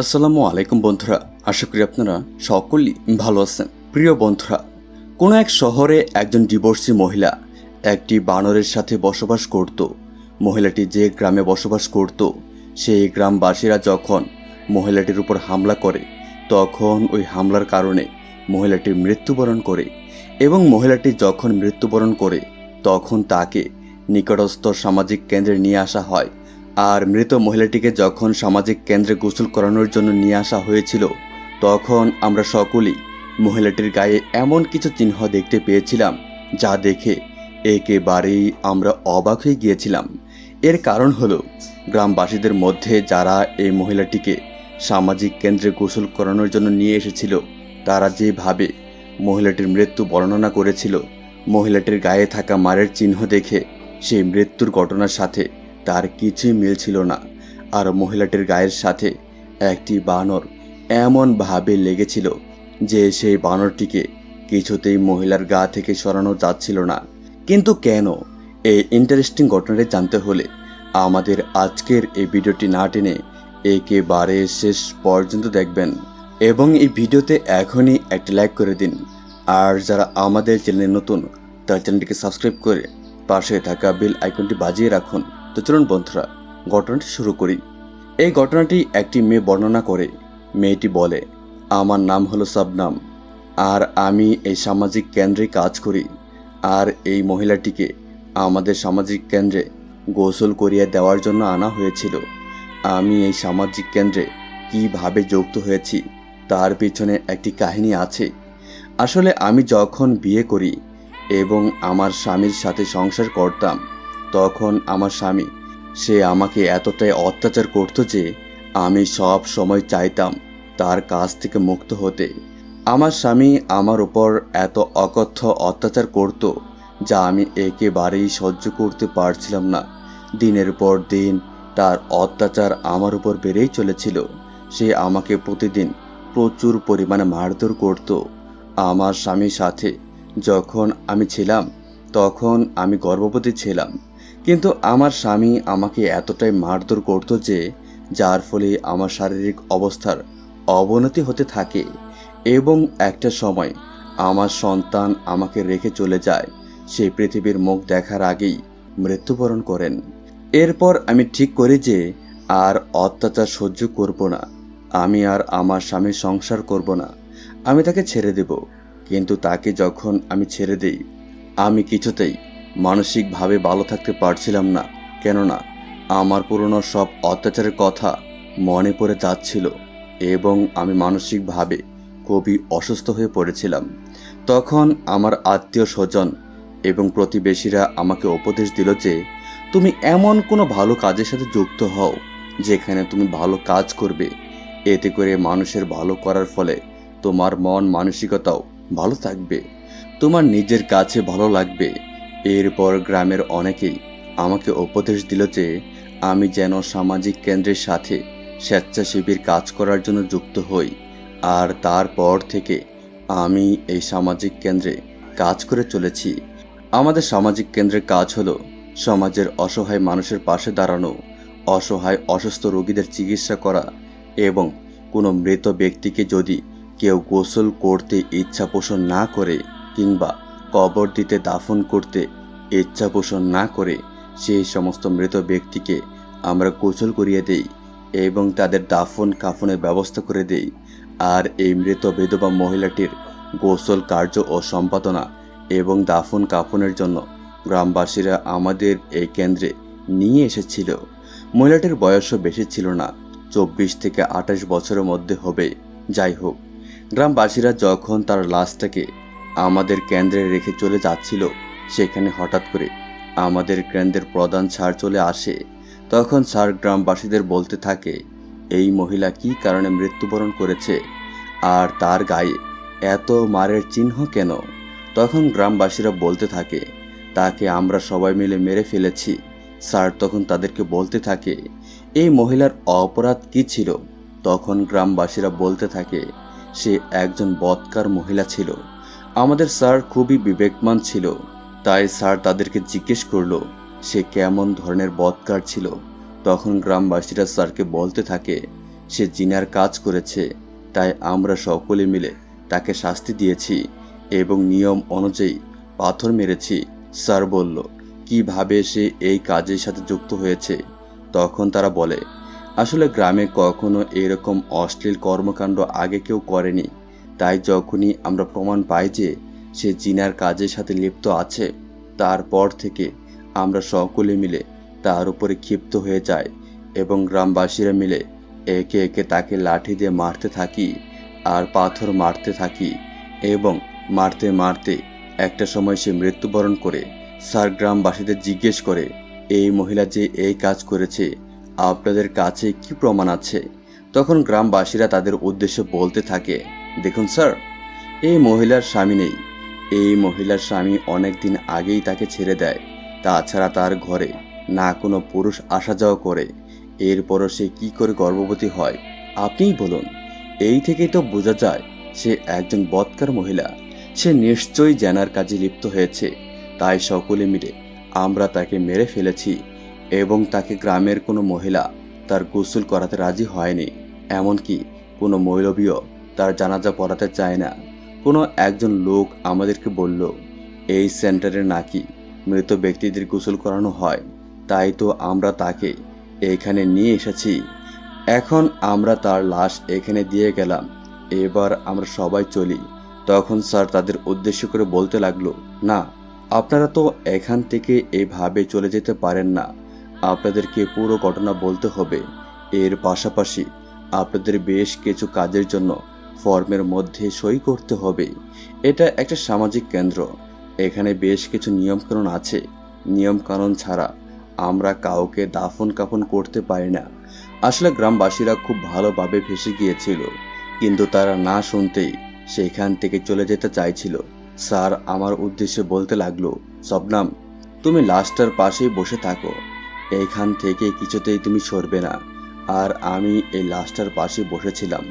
আসসালামু আলাইকুম বন্ধুরা, আশা করি আপনারা সকলেই ভালো আছেন। প্রিয় বন্ধুরা, কোনো এক শহরে একজন ডিভোর্সি মহিলা একটি বানরের সাথে বসবাস করত। মহিলাটি যে গ্রামে বসবাস করত, সেই গ্রামবাসীরা যখন মহিলাটির উপর হামলা করে, তখন ওই হামলার কারণে মহিলাটি মৃত্যুবরণ করে এবং মহিলাটি যখন মৃত্যুবরণ করে, তখন তাকে নিকটস্থ সামাজিক কেন্দ্রে নিয়ে আসা হয়। আর মৃত মহিলাটিকে যখন সামাজিক কেন্দ্রে গোসল করানোর জন্য নিয়ে আসা হয়েছিল, তখন আমরা সকলেই মহিলাটির গায়ে এমন কিছু চিহ্ন দেখতে পেয়েছিলাম, যা দেখে একেবারেই আমরা অবাক হয়ে গিয়েছিলাম। এর কারণ হলো, গ্রামবাসীদের মধ্যে যারা এই মহিলাটিকে সামাজিক কেন্দ্রে গোসল করানোর জন্য নিয়ে এসেছিল, তারা যেভাবে মহিলাটির মৃত্যু বর্ণনা করেছিল, মহিলাটির গায়ে থাকা মারের চিহ্ন দেখে সেই মৃত্যুর ঘটনার সাথে তার কিছুই মিল ছিল না। আর মহিলাটির গায়ের সাথে একটি বানর এমনভাবে লেগেছিল যে সেই বানরটিকে কিছুতেই মহিলার গা থেকে সরানো যাচ্ছিল না। কিন্তু কেন? এই ইন্টারেস্টিং ঘটনাটি জানতে হলে আমাদের আজকের এই ভিডিওটি না টেনে একেবারে শেষ পর্যন্ত দেখবেন এবং এই ভিডিওতে এখনই একটি লাইক করে দিন। আর যারা আমাদের চ্যানেলে নতুন, তার চ্যানেলটিকে সাবস্ক্রাইব করে পাশে থাকা বেল আইকনটি বাজিয়ে রাখুন। তো চলুন বন্ধুরা, ঘটনাটি শুরু করি। এই ঘটনাটি একটি মেয়ে বর্ণনা করে। মেয়েটি বলে, আমার নাম হলো সাবনাম, আর আমি এই সামাজিক কেন্দ্রে কাজ করি, আর এই মহিলাটিকে আমাদের সামাজিক কেন্দ্রে গোসল করিয়ে দেওয়ার জন্য আনা হয়েছিল। আমি এই সামাজিক কেন্দ্রে কীভাবে যুক্ত হয়েছি, তার পিছনে একটি কাহিনী আছে। আসলে আমি যখন বিয়ে করি এবং আমার স্বামীর সাথে সংসার করতাম তখন আমার স্বামী, সে আমাকে এতটাই অত্যাচার করতো যে আমি সব সময় চাইতাম তার কাছ থেকে মুক্ত হতে। আমার স্বামী আমার উপর এত অকথ্য অত্যাচার করত যা আমি একেবারেই সহ্য করতে পারছিলাম না। দিনের পর দিন তার অত্যাচার আমার উপর বেড়েই চলেছিল। সে আমাকে প্রতিদিন প্রচুর পরিমাণে মারধর করত। আমার স্বামীর সাথে যখন আমি ছিলাম, তখন আমি গর্ভবতী ছিলাম। কিন্তু আমার স্বামী আমাকে এতটাই মারধর করত যে, যার ফলে আমার শারীরিক অবস্থার অবনতি হতে থাকে এবং একটা সময় আমার সন্তান আমাকে রেখে চলে যায়, সে পৃথিবীর মুখ দেখার আগেই মৃত্যুবরণ করেন। এরপর আমি ঠিক করি যে, আর অত্যাচার সহ্য করব না। আমি আর আমার স্বামীর সংসার করব না। আমি তাকে ছেড়ে দেব। কিন্তু তাকে যখন আমি ছেড়ে দেই, আমি কিছুতেই মানসিকভাবে ভালো থাকতে পারছিলাম না, কেননা আমার পুরনো সব অত্যাচারের কথা মনে পড়ে যাচ্ছিল এবং আমি মানসিকভাবে খুবই অসুস্থ হয়ে পড়েছিলাম। তখন আমার আত্মীয় স্বজন এবং প্রতিবেশীরা আমাকে উপদেশ দিল যে, তুমি এমন কোনো ভালো কাজের সাথে যুক্ত হও, যেখানে তুমি ভালো কাজ করবে। এতে করে মানুষের ভালো করার ফলে তোমার মন, মানসিকতাও ভালো থাকবে। তোমার নিজের কাছে ভালো লাগবে। এরপর গ্রামের অনেকেই আমাকে উপদেশ দিল যে আমি যেন সামাজিক কেন্দ্রের সাথে স্বেচ্ছাসেবীর কাজ করার জন্য যুক্ত হই। আর তারপর থেকে আমি এই সামাজিক কেন্দ্রে কাজ করে চলেছি। আমাদের সামাজিক কেন্দ্রের কাজ হলো সমাজের অসহায় মানুষের পাশে দাঁড়ানো, অসহায় অসুস্থ রোগীদের চিকিৎসা করা এবং কোনো মৃত ব্যক্তিকে যদি কেউ গোসল করতে ইচ্ছা পোষণ না করে কিংবা কবর দিতে দাফন করতে ইচ্ছা পোষণ না করে সেই সমস্ত মৃত ব্যক্তিকে আমরা গোসল করিয়ে দেই এবং তাদের দাফন কাফনের ব্যবস্থা করে দেই। আর এই মৃত বিধবা মহিলাটির গোসল কার্য ও সম্পাদনা এবং দাফন কাফনের জন্য গ্রামবাসীরা আমাদের এই কেন্দ্রে নিয়ে এসেছিল। মহিলাটির বয়সও বেশি ছিল না, চব্বিশ থেকে আঠাশ বছরের মধ্যে হবে। যাই হোক, গ্রামবাসীরা যখন তার লাশটাকে আমাদের কেন্দ্রে রেখে চলে যাচ্ছিল। সেখানে হঠাৎ করে আমাদের কেন্দ্রের প্রধান স্যার চলে আসে। তখন স্যার গ্রামবাসীদের বলতে থাকে, এই মহিলা কি কারণে মৃত্যুবরণ করেছে? আর তার গায়ে এত মারের চিহ্ন কেন? তখন গ্রামবাসীরা বলতে থাকে, তাকে আমরা সবাই মিলে মেরে ফেলেছি। স্যার তখন তাদেরকে বলতে থাকে, এই মহিলার অপরাধ কি ছিল? তখন গ্রামবাসীরা বলতে থাকে, সে একজন বৎকার মহিলা ছিল। আমাদের স্যার খুবই বিবেকমান ছিল, তাই স্যার তাদেরকে জিজ্ঞেস করল, সে কেমন ধরনের বৎকার ছিল? তখন গ্রামবাসীরা স্যারকে বলতে থাকে, সে জিনার কাজ করেছে, তাই আমরা সকলে মিলে তাকে শাস্তি দিয়েছি এবং নিয়ম অনুযায়ী পাথর মেরেছি। স্যার বলল, কীভাবে সে এই কাজের সাথে যুক্ত হয়েছে? তখন তারা বলে, আসলে গ্রামে কখনো এরকম অশ্লীল কর্মকাণ্ড আগে কেউ করেনি। তাই যখনই আমরা প্রমাণ পাই যে সে জিনার কাজের সাথে লিপ্ত আছে, তারপর থেকে আমরা সকলে মিলে তার উপরে ক্ষিপ্ত হয়ে যায় এবং গ্রামবাসীরা মিলে একে একে তাকে লাঠি দিয়ে মারতে থাকি আর পাথর মারতে থাকি এবং মারতে মারতে একটা সময় সে মৃত্যুবরণ করে। স্যার গ্রামবাসীদের জিজ্ঞেস করে, এই মহিলা যে এই কাজ করেছে, আপনাদের কাছে কি প্রমাণ আছে? তখন গ্রামবাসীরা তাদের উদ্দেশ্যে বলতে থাকে দেখুন, স্যার, এই মহিলার স্বামী নেই। এই মহিলার স্বামী অনেক দিন আগেই তাকে ছেড়ে দেয়, তাছাড়া তার ঘরে না কোনো পুরুষ আসা যাওয়া করে। এরপরও সে কী করে গর্ভবতী হয়, আপনিই বলুন। এই থেকেই তো বোঝা যায়, সে একজন বৎকার মহিলা। সে নিশ্চয়ই জানার কাজে লিপ্ত হয়েছে। তাই সকলে মিলে আমরা তাকে মেরে ফেলেছি এবং তাকে গ্রামের কোনো মহিলা তার গোসল করাতে রাজি হয়নি। এমনকি কোনো মৌলবীও তার জানাজা পড়াতে চায় না। কোনো একজন লোক আমাদেরকে বলল, এই সেন্টারে নাকি মৃত ব্যক্তিদের গোসল করানো হয়, তাই তো আমরা তাকে এখানে নিয়ে এসেছি। এখন আমরা তার লাশ এখানে দিয়ে গেলাম, এবার আমরা সবাই চলি। তখন স্যার তাদের উদ্দেশ্য করে বলতে লাগল, না, আপনারা তো এখান থেকে এভাবে চলে যেতে পারেন না। আপনাদেরকে পুরো ঘটনা বলতে হবে। এর পাশাপাশি আপনাদের বেশ কিছু কাজের জন্য ফর্মের মধ্যে সই করতে হবে। এটা একটা সামাজিক কেন্দ্র। এখানে বেশ কিছু নিয়মকানুন আছে। নিয়মকানুন ছাড়া আমরা কাউকে দাফন কাফন করতে পারি না। আসলে গ্রামবাসীরা খুব ভালোভাবে ভেসে গিয়েছিল, কিন্তু তারা না শুনতেই সেখান থেকে চলে যেতে চাইছিল। স্যার আমার উদ্দেশ্যে বলতে লাগল শবনাম তুমি লাশটার পাশেই বসে থাকো। এইখান থেকে কিছুতেই তুমি সরবে না। আর আমি এই লাশটার পাশে বসেছিলাম।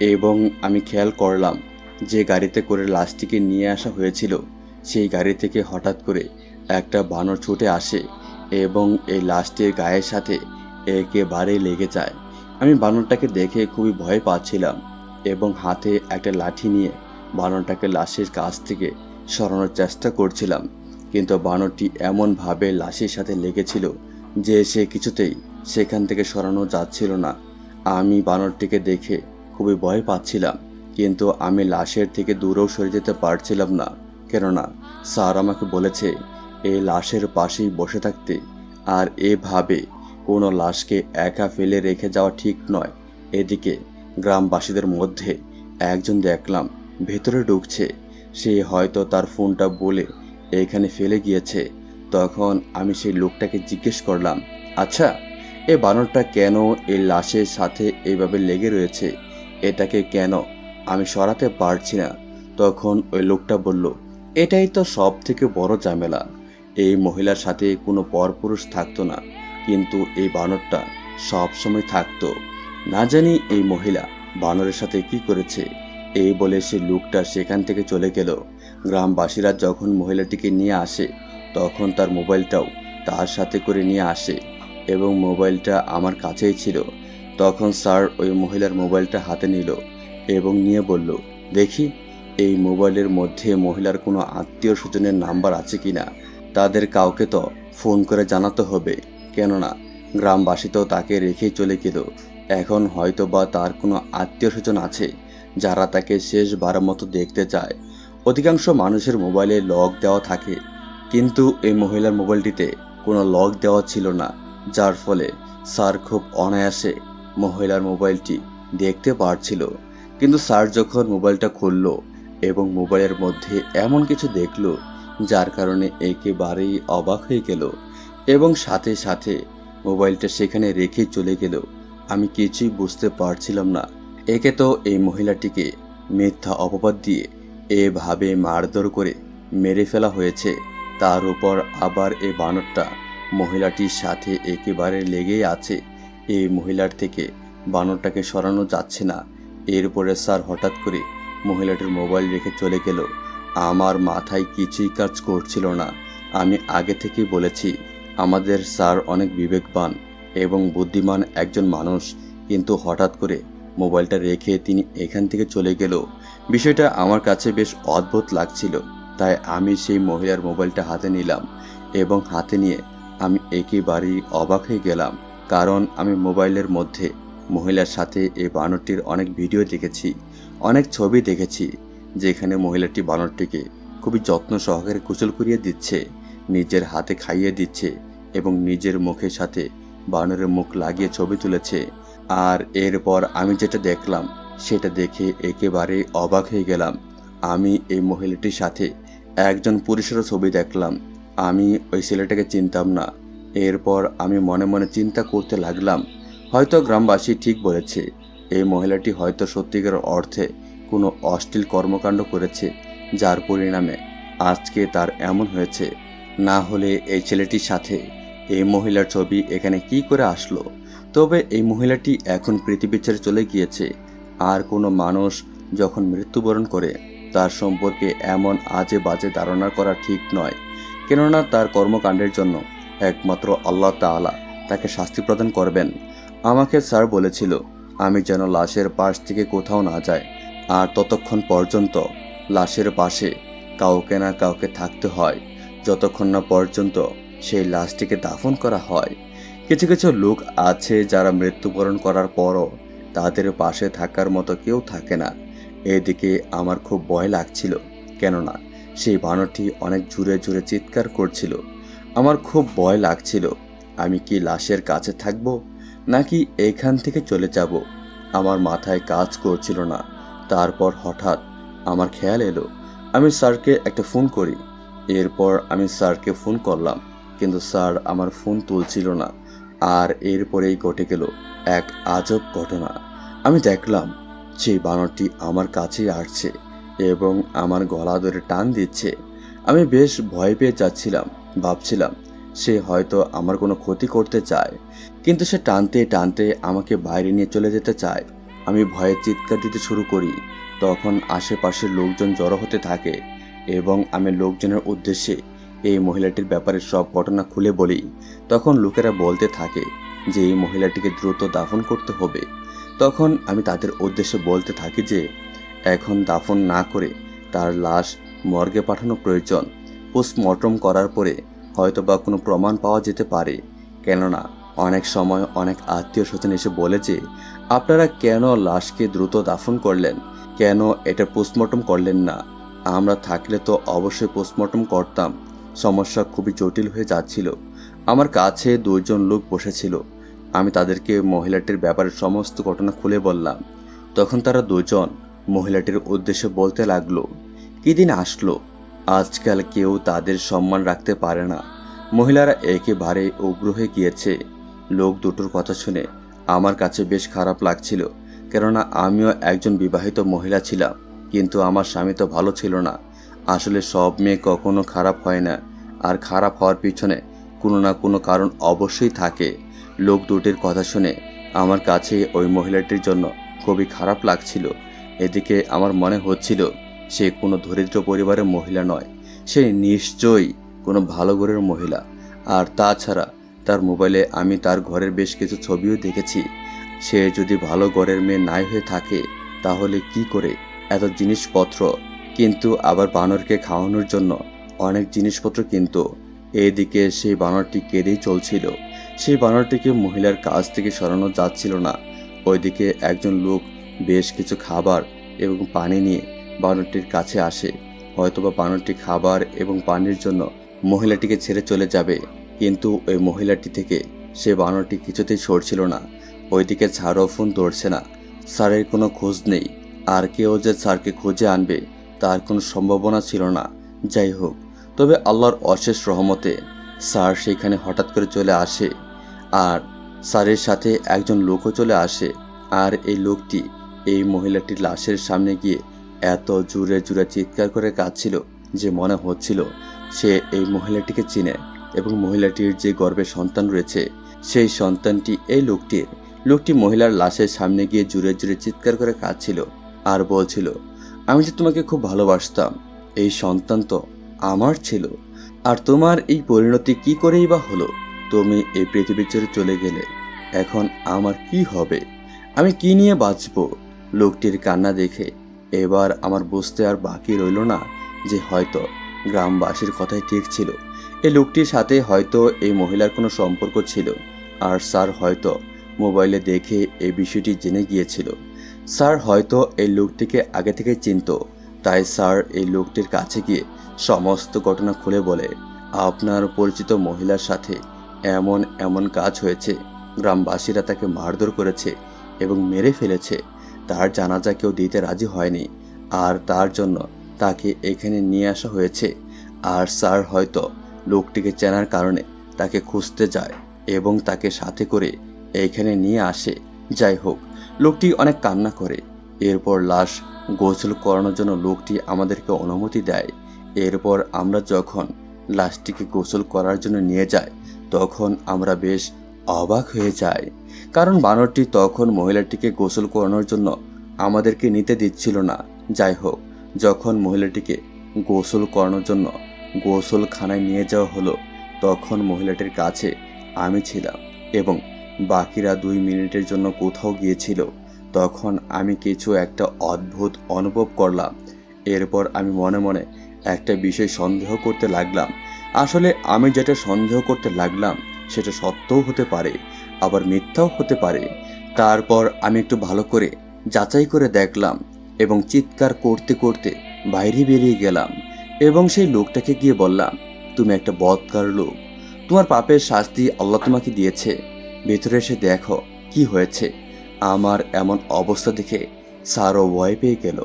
এবং আমি খেয়াল করলাম যে গাড়িতে করে লাশটিকে নিয়ে আসা হয়েছিল। সেই গাড়ি থেকে হঠাৎ করে একটা বানর ছুটে আসে এবং এই লাশটির গায়ের সাথে একেবারে লেগে যায়। আমি বানরটাকে দেখে খুবই ভয় পাচ্ছিলাম এবং হাতে একটা লাঠি নিয়ে বানরটাকে লাশের কাছ থেকে সরানোর চেষ্টা করছিলাম। কিন্তু বানরটি এমনভাবে লাশের সাথে লেগেছিল যে সে কিছুতেই সেখান থেকে সরানো যাচ্ছিল না। আমি বানরটিকে দেখে খুবই ভয় পাচ্ছিলাম, কিন্তু আমি লাশের থেকে দূরেও সরে যেতে পারছিলাম না। কেননা, স্যার আমাকে বলেছে, এই লাশের পাশেই বসে থাকতে, আর এভাবে কোনো লাশকে একা ফেলে রেখে যাওয়া ঠিক নয়। এদিকে গ্রামবাসীদের মধ্যে একজন দেখলাম ভেতরে ঢুকছে। সে হয়তো তার ফোনটা বলে এখানে ফেলে গিয়েছে। তখন আমি সেই লোকটাকে জিজ্ঞেস করলাম আচ্ছা এ বানরটা কেন এই লাশের সাথে এইভাবে লেগে রয়েছে? এটাকে কেন আমি সরাতে পারছি না? তখন ওই লোকটা বলল, এটাই তো সব থেকে বড় ঝামেলা। এই মহিলার সাথে কোনো পরপুরুষ থাকতো না। কিন্তু এই বানরটা সব সময় থাকতো। না জানি এই মহিলা বানরের সাথে কি করেছে। এই বলে সে লোকটা সেখান থেকে চলে গেল। গ্রামবাসীরা যখন মহিলাটিকে নিয়ে আসে, তখন তার মোবাইলটাও তার সাথে করে নিয়ে আসে এবং মোবাইলটা আমার কাছেই ছিল। তখন স্যার ওই মহিলার মোবাইলটা হাতে নিল এবং নিয়ে বলল, দেখি, এই মোবাইলের মধ্যে মহিলার কোনো আত্মীয় স্বজনের নাম্বার আছে কি না? তাদের কাউকে তো ফোন করে জানাতে হবে। কেননা, গ্রামবাসী তো তাকে রেখেই চলে গেল। এখন হয়তো বা তার কোনো আত্মীয় স্বজন আছে যারা তাকে শেষবারের মতো দেখতে চায়। অধিকাংশ মানুষের মোবাইলে লক দেওয়া থাকে, কিন্তু এই মহিলার মোবাইলটিতে কোনো লক দেওয়া ছিল না, যার ফলে স্যার খুব অনায়াসে মহিলার মোবাইলটি দেখতে পারছিল। কিন্তু স্যার যখন মোবাইলটা খুলল এবং মোবাইলের মধ্যে এমন কিছু দেখল, যার কারণে একেবারেই অবাক হয়ে গেল এবং সাথে সাথে মোবাইলটা সেখানে রেখে চলে গেল। আমি কিছুই বুঝতে পারছিলাম না। একে তো এই মহিলাটিকে মিথ্যা অপবাদ দিয়ে এভাবে মারধর করে মেরে ফেলা হয়েছে। তার উপর আবার এই বানরটা মহিলাটির সাথে একেবারে লেগেই আছে। এই মহিলার থেকে বানরটাকে সরানো যাচ্ছে না। এরপরে স্যার হঠাৎ করে মহিলাটির মোবাইল রেখে চলে গেল। আমার মাথায় কিছুই কাজ করছিল না। আমি আগে থেকেই বলেছি, আমাদের স্যার অনেক বিবেকবান এবং বুদ্ধিমান একজন মানুষ। কিন্তু হঠাৎ করে মোবাইলটা রেখে তিনি এখান থেকে চলে গেল। বিষয়টা আমার কাছে বেশ অদ্ভুত লাগছিল। তাই আমি সেই মহিলার মোবাইলটা হাতে নিলাম এবং হাতে নিয়ে আমি একেবারেই অবাক হয়ে গেলাম। কারণ আমি মোবাইলের মধ্যে মহিলার সাথে এই বানরটির অনেক ভিডিও দেখেছি, অনেক ছবি দেখেছি, যেখানে মহিলাটি বানরটিকে খুবই যত্ন সহকারে কুচল করিয়ে দিচ্ছে, নিজের হাতে খাইয়ে দিচ্ছে এবং নিজের মুখের সাথে বানরের মুখ লাগিয়ে ছবি তুলেছে। আর এরপর আমি যেটা দেখলাম, সেটা দেখে একেবারে অবাক হয়ে গেলাম। আমি এই মহিলাটির সাথে একজন পুরুষেরও ছবি দেখলাম। আমি ওই ছেলেটাকে চিনতাম না। এরপর আমি মনে মনে চিন্তা করতে লাগলাম, হয়তো গ্রামবাসী ঠিক বলেছে, এই মহিলাটি হয়তো সত্যিকার অর্থে কোনো অশ্লীল কর্মকাণ্ড করেছে, যার পরিণামে আজকে তার এমন হয়েছে। না হলে এই ছেলেটির সাথে এই মহিলার ছবি এখানে কি করে আসলো? তবে এই মহিলাটি এখন পৃথিবী ছেড়ে চলে গিয়েছে। আর কোনো মানুষ যখন মৃত্যুবরণ করে, তার সম্পর্কে এমন আজে বাজে ধারণা করা ঠিক নয়। কেননা তার কর্মকাণ্ডের জন্য একমাত্র আল্লাহ তাআলা তাকে শাস্তি প্রদান করবেন। আমাকে স্যার বলেছিল, আমি যেন লাশের পাশ থেকে কোথাও না যাই। আর ততক্ষণ পর্যন্ত লাশের পাশে কাউকে না কাউকে থাকতে হয়। যতক্ষণ না পর্যন্ত সেই লাশটিকে দাফন করা হয়। কিছু কিছু লোক আছে যারা মৃত্যুবরণ করার পরও তাদের পাশে থাকার মতো কেউ থাকে না। এদিকে আমার খুব ভয় লাগছিল, কেননা সেই বানরটি অনেক জুড়ে জুড়ে চিৎকার করছিল। আমার খুব ভয় লাগছিল। আমি কি লাশের কাছে থাকব, নাকি এখান থেকে চলে যাব? আমার মাথায় কাজ করছিল না। তারপর হঠাৎ আমার খেয়াল এলো, আমি স্যারকে একটা ফোন করি। এরপর আমি স্যারকে ফোন করলাম, কিন্তু স্যার আমার ফোন তুলছিল না। আর এরপরেই ঘটে গেল এক আজব ঘটনা। আমি দেখলাম, সেই বানরটি আমার কাছেই আসছে এবং আমার গলা ধরে টান দিচ্ছে। আমি বেশ ভয় পেয়ে যাচ্ছিলাম। ভাবছিলাম, সে হয়তো আমার কোনো ক্ষতি করতে চায়। কিন্তু সে টানতে টানতে আমাকে বাইরে নিয়ে চলে যেতে চায়। আমি ভয়ে চিৎকার দিতে শুরু করি। তখন আশেপাশের লোকজন জড়ো হতে থাকে এবং আমি লোকজনের উদ্দেশ্যে এই মহিলাটির ব্যাপারে সব ঘটনা খুলে বলি। তখন লোকেরা বলতে থাকে যে এই মহিলাটিকে দ্রুত দাফন করতে হবে। তখন আমি তাদের উদ্দেশ্যে বলতে থাকি যে, এখন দাফন না করে তার লাশ মর্গে পাঠানো প্রয়োজন। পোস্টমর্টম করার পরে হয়তো বা কোনো প্রমাণ পাওয়া যেতে পারে। কেননা, অনেক সময় অনেক আত্মীয় স্বজন এসে বলে যে, আপনারা কেন লাশকে দ্রুত দাফন করলেন? কেন এটা পোস্টমর্টম করলেন না? আমরা থাকলে তো অবশ্যই পোস্টমর্টম করতাম। সমস্যা খুবই জটিল হয়ে যাচ্ছিল। আমার কাছে দুজন লোক বসেছিল। আমি তাদেরকে মহিলাটির ব্যাপারে সমস্ত ঘটনা খুলে বললাম। তখন তারা দুজন মহিলাটির উদ্দেশ্যে বলতে লাগল, কি দিন আসলো? আজকাল কেউ তাদের সম্মান রাখতে পারে না। মহিলারা একেবারে উগ্র হয়ে গিয়েছে। লোক দুটোর কথা শুনে আমার কাছে বেশ খারাপ লাগছিল, কেননা আমিও একজন বিবাহিত মহিলা ছিলাম, কিন্তু আমার স্বামী তো ভালো ছিল না। আসলে সব মেয়ে কখনো খারাপ হয় না, আর খারাপ হওয়ার পিছনে কোনো না কোনো কারণ অবশ্যই থাকে। লোক দুটির কথা শুনে আমার কাছে ওই মহিলাটির জন্য খুবই খারাপ লাগছিল। এদিকে আমার মনে হচ্ছিল সে কোনো দরিদ্র পরিবারের মহিলা নয়। সে নিশ্চয়ই কোনো ভালো ঘরের মহিলা। আর তাছাড়া তার মোবাইলে আমি তার ঘরের বেশ কিছু ছবিও দেখেছি। সে যদি ভালো ঘরের মেয়ে নাই হয়ে থাকে, তাহলে কি করে? এত জিনিসপত্র। কিন্তু আবার বানরকে খাওয়ানোর জন্য অনেক জিনিসপত্র কিন্তু এদিকে সেই বানরটি কেঁদেই চলছিল। সেই বানরটিকে মহিলার কাছ থেকে সরানো যাচ্ছিল না। ওইদিকে একজন লোক বেশ কিছু খাবার এবং পানি নিয়ে বানরটির কাছে আসে। হয়তোবা বানরটি খাবার এবং পানির জন্য মহিলাটিকে ছেড়ে চলে যাবে, কিন্তু ওই মহিলাটি থেকে সে বানরটি কিছুতেই সরছিল না। ওইদিকে ছাড়ও ফোন ধরছে না। স্যারের কোনো খোঁজ নেই। আর কেউ যে স্যারকে খুঁজে আনবে, তার কোনো সম্ভাবনা ছিল না। যাই হোক, তবে আল্লাহর অশেষ রহমতে স্যার সেখানে হঠাৎ করে চলে আসে। আর স্যারের সাথে একজন লোকও চলে আসে। আর এই লোকটি এই মহিলাটির লাশের সামনে গিয়ে এত জুড়ে জুড়ে চিৎকার করে কাঁদছিল যে মনে হচ্ছিল সে এই মহিলাটিকে চিনে এবং মহিলাটির যে গর্ভে সন্তান রয়েছে, সেই সন্তানটি এই লোকটির। লোকটি মহিলার লাশের সামনে গিয়ে জুড়ে জুড়ে চিৎকার করে কাঁদছিল আর বলছিল, আমি যে তোমাকে খুব ভালোবাসতাম, এই সন্তান তো আমার ছিল। আর তোমার এই পরিণতি কি করেই বা হলো? তুমি এই পৃথিবীর ছেড়ে চলে গেলে, এখন আমার কি হবে? আমি কি নিয়ে বাঁচব? লোকটির কান্না দেখে এবার আমার বুঝতে আর বাকি রইল না যে হয়তো গ্রামবাসীর কথাই ঠিক ছিল। এই লোকটির সাথে হয়তো এই মহিলার কোনো সম্পর্ক ছিল আর স্যার হয়তো মোবাইলে দেখে এই বিষয়টি জেনে গিয়েছিল। স্যার হয়তো এই লোকটিকে আগে থেকে চিনত, তাই স্যার এই লোকটির কাছে গিয়ে সমস্ত ঘটনা খুলে বলে, আপনার পরিচিত মহিলার সাথে এমন এমন কাজ হয়েছে, গ্রামবাসীরা তাকে মারধর করেছে এবং মেরে ফেলেছে। তার জানাজা কেউ দিতে রাজি হয়নি, আর তার জন্য তাকে এখানে নিয়ে আসা হয়েছে। আর স্যার হয়তো লোকটিকে চেনার কারণে তাকে খুঁজতে যায় এবং তাকে সাথে করে এইখানে নিয়ে আসে। যাই হোক, লোকটি অনেক কান্না করে। এরপর লাশ গোসল করানোর জন্য লোকটি আমাদেরকে অনুমতি দেয়। এরপর আমরা যখন লাশটিকে গোসল করার জন্য নিয়ে যাই, তখন আমরা বেশ অবাক হয়ে যাই। কারণ বানরটি তখন মহিলাটিকে গোসল করানোর জন্য আমাদেরকে নিতে দিচ্ছিল না। যাই হোক, যখন মহিলাটিকে গোসল করানোর জন্য গোসলখানায় নিয়ে যাওয়া হলো, তখন মহিলাটির কাছে আমি ছিলাম এবং বাকিরা দুই মিনিটের জন্য কোথাও গিয়েছিল। তখন আমি কিছু একটা অদ্ভুত অনুভব করলাম। এরপর আমি মনে মনে একটা বিষয় সন্দেহ করতে লাগলাম। আসলে আমি যেটা সন্দেহ করতে লাগলাম সেটা সত্যও হতে পারে, আবার মিথ্যাও হতে পারে। তারপর আমি একটু ভালো করে যাচাই করে দেখলাম এবং চিৎকার করতে করতে বাইরে বেরিয়ে গেলাম এবং সেই লোকটাকে গিয়ে বললাম, তুমি একটা বদকার লোক। তোমার পাপের শাস্তি আল্লাহ তোমাকে দিয়েছে। ভেতরে এসে দেখো কি হয়েছে। আমার এমন অবস্থা দেখে স্যারও ভয় পেয়ে গেল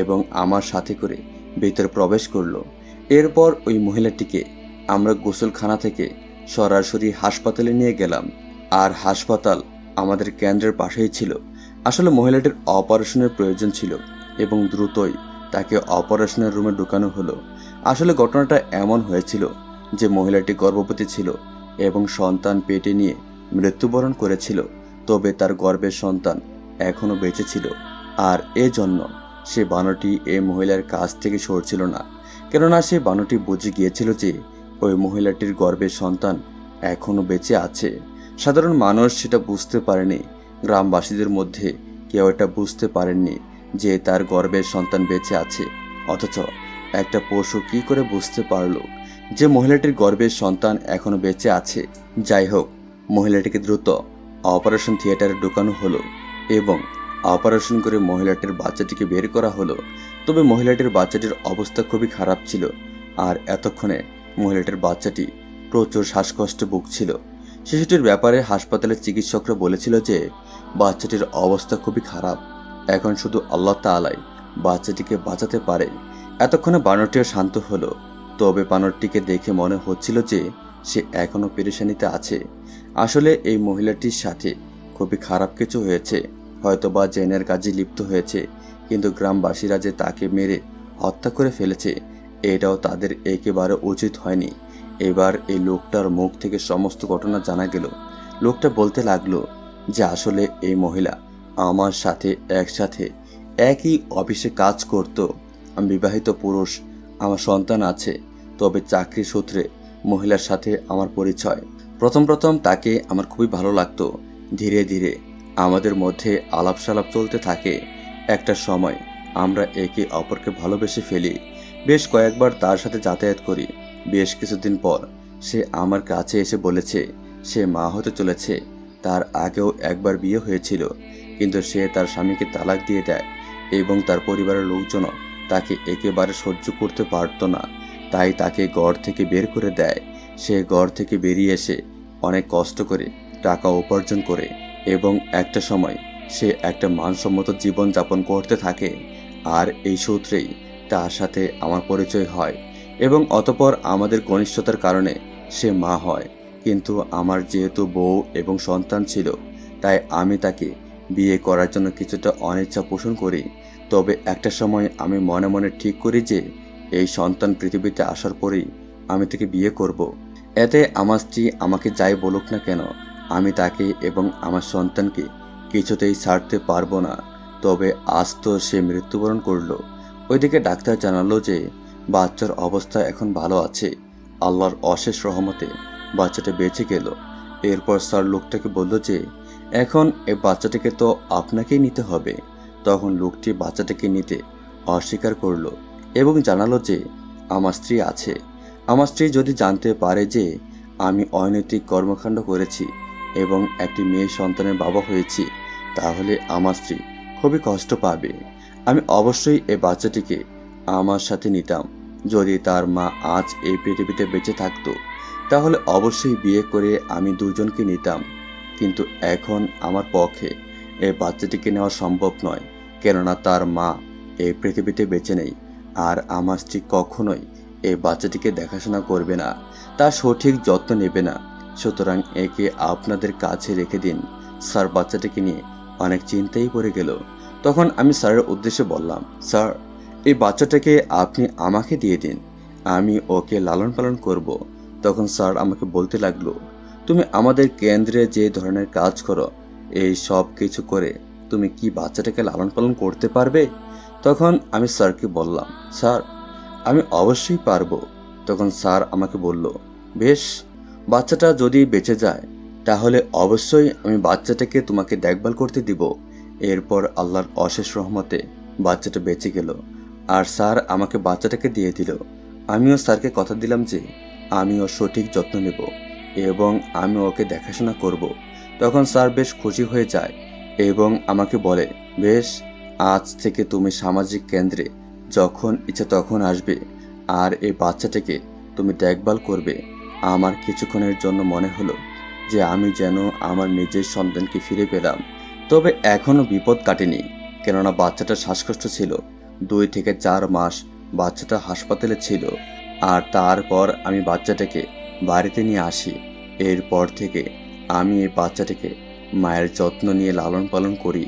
এবং আমার সাথে করে ভেতরে প্রবেশ করল। এরপর ওই মহিলাটিকে আমরা গোসলখানা থেকে সরাসরি হাসপাতালে নিয়ে গেলাম। আর হাসপাতাল আমাদের কেন্দ্রের পাশেই ছিল। আসলে মহিলাটির অপারেশনের প্রয়োজন ছিল এবং দ্রুতই তাকে অপারেশনের রুমে ঢুকানো হলো। আসলে ঘটনাটা এমন হয়েছিল যে মহিলাটি গর্ভবতী ছিল এবং সন্তান পেটে নিয়ে মৃত্যুবরণ করেছিল, তবে তার গর্ভের সন্তান এখনও বেঁচে ছিল। আর এজন্য সে বানরটি এই মহিলার কাছ থেকে সরছিল না। কেননা সে বানরটি বুঝে গিয়েছিল যে ওই মহিলাটির গর্ভের সন্তান এখনও বেঁচে আছে। সাধারণ মানুষ সেটা বুঝতে পারেনি। গ্রামবাসীদের মধ্যে কেউ এটা বুঝতে পারেননি যে তার গর্ভের সন্তান বেঁচে আছে। অথচ একটা পশু কি করে বুঝতে পারল যে মহিলাটির গর্ভের সন্তান এখনও বেঁচে আছে? যাই হোক, মহিলাটিকে দ্রুত অপারেশন থিয়েটারে ঢোকানো হলো এবং অপারেশন করে মহিলাটির বাচ্চাটিকে বের করা হলো। তবে মহিলাটির বাচ্চাটির অবস্থা খুবই খারাপ ছিল। আর এতক্ষণে মহিলাটির বাচ্চাটি প্রচুর শ্বাসকষ্টে ভুগছিল। শিশুটির ব্যাপারে হাসপাতালের চিকিৎসকরা বলেছিল যে বাচ্চাটির অবস্থা খুবই খারাপ। এখন শুধু আল্লাহ তালাই বাচ্চাটিকে বাঁচাতে পারে। এতক্ষণে বানরটিও শান্ত হলো। তবে বানরটিকে দেখে মনে হচ্ছিল যে সে এখনও পেরেশানিতে আছে। আসলে এই মহিলাটির সাথে খুবই খারাপ কিছু হয়েছে। হয়তো বা জেনের কাজে লিপ্ত হয়েছে, কিন্তু গ্রামবাসীরা যে তাকে মেরে হত্যা করে ফেলেছে এটাও তাদের একেবারে উচিত হয়নি। এবার এই লোকটার মুখ থেকে সমস্ত ঘটনা জানা গেল। লোকটা বলতে লাগল যে, আসলে এই মহিলা আমার সাথে, একসাথে, একই অফিসে কাজ করত। আমি বিবাহিত পুরুষ, আমার সন্তান আছে, তবে চাকরি সূত্রে মহিলার সাথে আমার পরিচয়। প্রথম প্রথম তাকে আমার খুবই ভালো লাগতো। ধীরে ধীরে আমাদের মধ্যে আলাপ সালাপ চলতে থাকে। একটা সময় আমরা একে অপরকে ভালোবেসে ফেলি। বেশ কয়েকবার তার সাথে যাতায়াত করি। বেশ কিছুদিন পর সে আমার কাছে এসে বলেছে, সে মা হতে চলেছে। তার আগেও একবার বিয়ে হয়েছিল, কিন্তু সে তার স্বামীকে তালাক দিয়ে দেয় এবং তার পরিবারের লোকজনও তাকে একেবারে সহ্য করতে পারত না। তাই তাকে গড় থেকে বের করে দেয়। সে গড় থেকে বেরিয়ে এসে অনেক কষ্ট করে টাকা উপার্জন করে এবং একটা সময় সে একটা মানসম্মত জীবন যাপন করতে থাকে। আর এই সূত্রেই তার সাথে আমার পরিচয় হয় এবং অতপর আমাদের ঘনিষ্ঠতার কারণে সে মা হয়। কিন্তু আমার যেহেতু বউ এবং সন্তান ছিল, তাই আমি তাকে বিয়ে করার জন্য কিছুটা অনিচ্ছা পোষণ করি। তবে একটা সময় আমি মনে মনে ঠিক করি যে, এই সন্তান পৃথিবীতে আসার পরেই আমি তাকে বিয়ে করব। এতে আমার স্ত্রী আমাকে যাই বলুক না কেন, আমি তাকে এবং আমার সন্তানকে কিছুতেই ছাড়তে পারব না। তবে আজ তো সে মৃত্যুবরণ করল। ওইদিকে ডাক্তার জানালো যে, বাচ্চার অবস্থা এখন ভালো আছে। আল্লাহর অশেষ রহমতে বাচ্চাটা বেঁচে গেল। এরপর স্যার লোকটাকে বলল যে, এখন এই বাচ্চাটাকে তো আপনাকেই নিতে হবে। তখন লোকটি বাচ্চাটাকে নিতে অস্বীকার করল এবং জানালো যে, আমার স্ত্রী আছে। আমার স্ত্রী যদি জানতে পারে যে, আমি অনৈতিক কর্মকাণ্ড করেছি এবং একটি মেয়ে সন্তানের বাবা হয়েছি, তাহলে আমার স্ত্রী খুবই কষ্ট পাবে। আমি অবশ্যই এই বাচ্চাটিকে আমার সাথে নিতাম। যদি তার মা আজ এই পৃথিবীতে বেঁচে থাকতো, তাহলে অবশ্যই বিয়ে করে আমি দুজনকে নিতাম। কিন্তু এখন আমার পক্ষে এই বাচ্চাটিকে নেওয়া সম্ভব নয়, কেননা তার মা এই পৃথিবীতে বেঁচে নেই। আর আমার স্ত্রী কখনোই এই বাচ্চাটিকে দেখাশোনা করবে না তার সঠিক যত্ন নেবে না। সুতরাং একে আপনাদের কাছে রেখে দিন। স্যার, বাচ্চাটিকে নিয়ে অনেক চিন্তাই পড়ে গেল। তখন আমি স্যারের উদ্দেশ্যে বললাম, স্যার, এই বাচ্চাটাকে আপনি আমাকে দিয়ে দিন, আমি ওকে লালন পালন করব। তখন স্যার আমাকে বলতে লাগল, তুমি আমাদের কেন্দ্রে যে ধরনের কাজ করো, এই সব কিছু করে তুমি কি বাচ্চাটাকে লালন পালন করতে পারবে? তখন আমি স্যারকে বললাম, স্যার, আমি অবশ্যই পারব। তখন স্যার আমাকে বলল, বেশ, বাচ্চাটা যদি বেঁচে যায়, তাহলে অবশ্যই আমি বাচ্চাটাকে তোমাকে দেখভাল করতে দিব। এরপর আল্লাহর অশেষ রহমতে বাচ্চাটা বেঁচে গেল। আর স্যার আমাকে বাচ্চাটাকে দিয়ে দিল। আমিও স্যারকে কথা দিলাম যে আমি আমিও সঠিক যত্ন নেব এবং আমি ওকে দেখাশোনা করব। তখন স্যার বেশ খুশি হয়ে যায় এবং আমাকে বলে, বেশ, আজ থেকে তুমি সামাজিক কেন্দ্রে যখন ইচ্ছা তখন আসবে আর এই বাচ্চাটাকে তুমি দেখভাল করবে। আমার কিছুক্ষণের জন্য মনে হলো যে আমি যেন আমার নিজের সন্তানকে ফিরে পেলাম। তবে এখনও বিপদ কাটেনি, কেননা বাচ্চাটা শ্বাসকষ্ট ছিল। দুই থেকে চার মাস বাচ্চাটা হাসপাতালে ছিল। আর তারপর আমি বাচ্চাটাকে বাড়িতে নিয়ে আসি। এরপর থেকে আমি এই বাচ্চাটাকে মায়ের যত্ন নিয়ে লালন পালন করি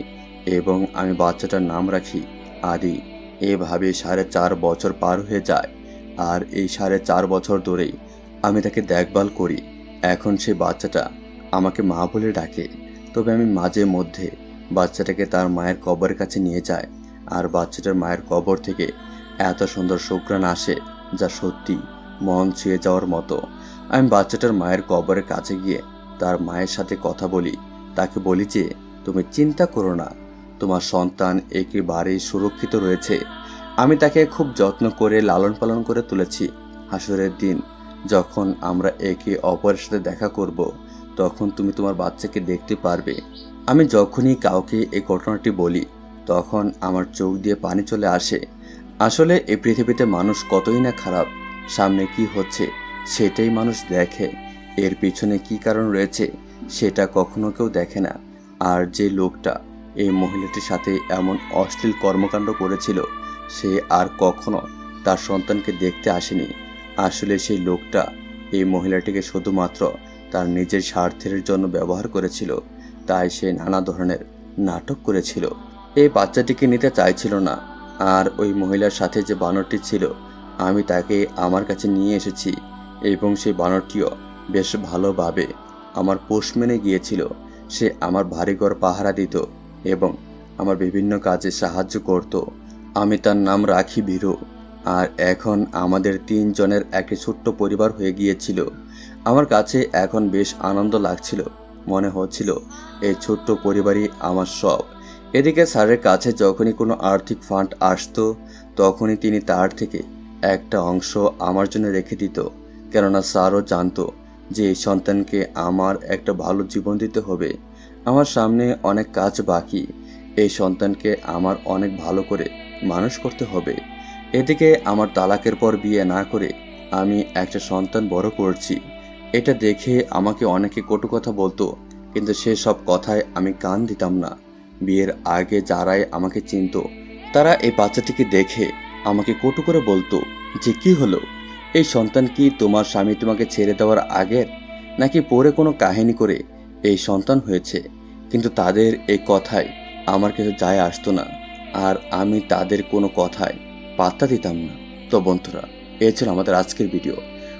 এবং আমি বাচ্চাটার নাম রাখি আদি। এভাবে সাড়ে চার বছর পার হয়ে যায়। আর এই সাড়ে চার বছর ধরেই আমি তাকে দেখভাল করি। এখন সে বাচ্চাটা আমাকে মা বলে ডাকে। তবে আমি মাঝে মধ্যে বাচ্চাটাকে তার মায়ের কবরের কাছে নিয়ে যাই, আর বাচ্চাটার মায়ের কবর থেকে এত সুন্দর সুগ্রাণ আসে যা সত্যি মন ছুঁয়ে যাওয়ার মতো। আমি বাচ্চাটার মায়ের কবরের কাছে গিয়ে তার মায়ের সাথে কথা বলি, তাকে বলি যে, তুমি চিন্তা করো না, তোমার সন্তান একেবারেই সুরক্ষিত রয়েছে। আমি তাকে খুব যত্ন করে লালন পালন করে তুলেছি। হাসরের দিন যখন আমরা একে অপরের সাথে দেখা করব তখন তুমি তোমার বাচ্চাকে দেখতে পারবে। আমি যখনই কাউকে এই ঘটনাটি বলি, তখন আমার চোখ দিয়ে পানি চলে আসে। আসলে এই পৃথিবীতে মানুষ কতই না খারাপ, সামনে কি হচ্ছে সেটাই মানুষ দেখে। এর পিছনে কি কারণ রয়েছে সেটা কখনো কেউ দেখে না। আর যে লোকটা এই মহিলাটির সাথে এমন অশ্লীল কর্মকাণ্ড করেছিল, সে আর কখনো তার সন্তানকে দেখতে আসেনি। আসলে সেই লোকটা এই মহিলাটিকে শুধুমাত্র তার নিজের স্বার্থের জন্য ব্যবহার করেছিল, তাই সে নানা ধরনের নাটক করেছিল। এই বাচ্চাটিকে নিতে চাইছিল না, আর ওই মহিলার সাথে যে বানরটি ছিল, আমি তাকে আমার কাছে নিয়ে এসেছি, এবং সেই বানরটিও বেশ ভালোভাবে আমার পোষ মেনে গিয়েছিল। সে আমার ভারীঘর পাহারা দিত এবং আমার বিভিন্ন কাজে সাহায্য করত। আমি তার নাম রাখি ভীরু, আর এখন আমাদের তিনজনের একটি ছোট্ট পরিবার হয়ে গিয়েছিল। আমার কাছে এখন বেশ আনন্দ লাগছিল, মনে হচ্ছিল এই ছোট্ট পরিবারই আমার সব। এদিকে স্যারের কাছে যখনই কোনো আর্থিক ফান্ড আসতো, তখনই তিনি তার থেকে একটা অংশ আমার জন্য রেখে দিত, কেননা স্যারও জানতো যে এই সন্তানকে আমার একটা ভালো জীবন দিতে হবে। আমার সামনে অনেক কাজ বাকি, এই সন্তানকে আমার অনেক ভালো করে মানুষ করতে হবে। এদিকে আমার তালাকের পর বিয়ে না করে আমি একটা সন্তান বড় করছি। এটা দেখে আমাকে অনেকে কটু কথা বলতো, কিন্তু সেসব কথায় আমি কান দিতাম না। বিয়ের আগে যারাই আমাকে চিনত, তারা এই বাচ্চাটিকে দেখে আমাকে কটু করে বলতো যে, কি হলো? এই সন্তান কি তোমার স্বামী তোমাকে ছেড়ে দেওয়ার আগের নাকি পরে কোনো কাহিনী করে এই সন্তান হয়েছে? কিন্তু তাদের এই কথায় আমার কিছু যায় আসতো না, আর আমি তাদের কোনো কথায় পাত্তা দিতাম না। তো বন্ধুরা, এ ছিল আমাদের আজকের ভিডিও।